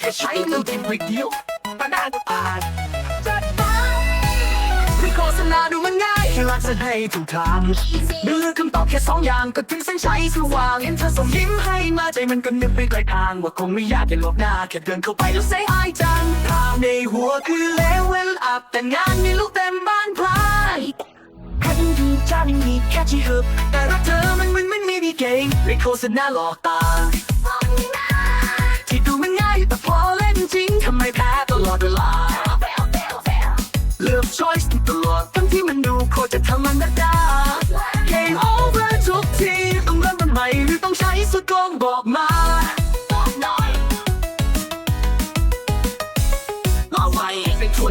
แค่ใช้เรื่องเพียงวิดเดียวประดานผ่านจัดไปไม่โฆษณาดูมันง่ายแค่รักจะให้ถูกทางเลือกคำตอบแค่สองอย่างก็ถึงเส้นชัยสว่างเห็นเธอส่งยิ้มให้มาใจมันก็นึกไปไกลทาง ว่าคงไม่ยากแค่หลบหน้าแค่เดินเข้าไปแล้ว say hi จังภาพในหัวคือเลเวลอัพแต่งานมีลูกเต็มบ้านพลายแค่ดูจาไม่มีแค่ที่ฮึบแต่รักเธอมันมันมันไม่มีเก่งไม่โฆษณาหลอกตา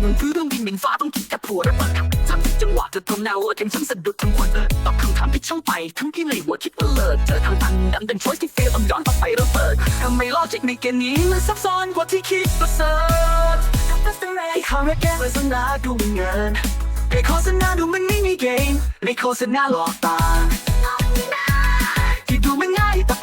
เป็นทวนคือต้องบินบินฟ้าต้องคิดกับผัวแล้วมันทำจังหวะเจะทำแนวเออถึงฉันสะดุดทั้งวันเออตอบคำถามที่ช่องไปทั้งที่ในหัวคิดว่าเลิศเจอทางตันดำเป็น choice ที่ fail ต้องย้อนกลับไประเบิดทำไมลอจิกในเกมนี้มันซับซ้อนกว่าที่คิดประเสริฐไอ้คำแรกแก้โฆษณาดูมีเงินไอ้โฆษณาดูมันไม่มีเกมไอ้โฆษณาหลอกตาที่ดูมันง่ายแต่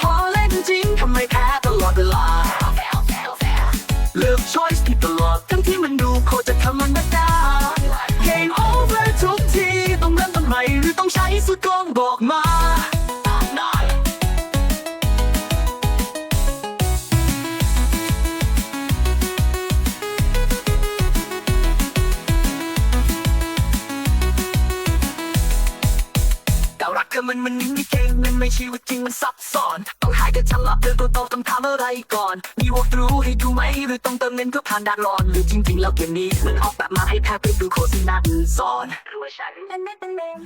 รักเธอมันมันไม่เก่งมันไม่ชีวิตจริงมันซับซ้อน ต้องหายกันฉลาดเดินตัวโตต้องทำอะไรก่อน มีวอล์กรู้ให้ดูไหมหรือต้องเติมเงินเพื่อผ่านด่านร้อนหรือจริง ๆ แล้วเกมนี้มันออกแบบมาให้แพ้ไปดูโฆษณาอื่นสอนคือว่าฉันนั้นไม่เป็นเมง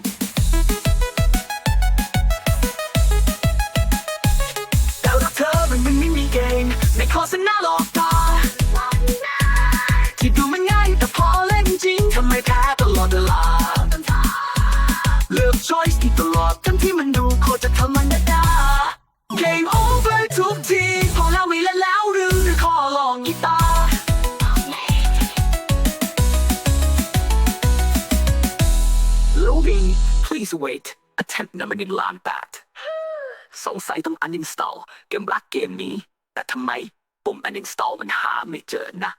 เลือก choice ที่ตลอดทั้งที่มันดูโคตรจะธรรมดา Game over ทุกที พอแล้วไม่เล่นแล้วหรือหรือขอลองกีตาร์ Loading please wait attempt number หนึ่งล้านแปดสงสัยต้อง uninstall เกมรักเกมนี้ แต่ทำไมปุ่ม uninstall มันหาไม่เจอนะ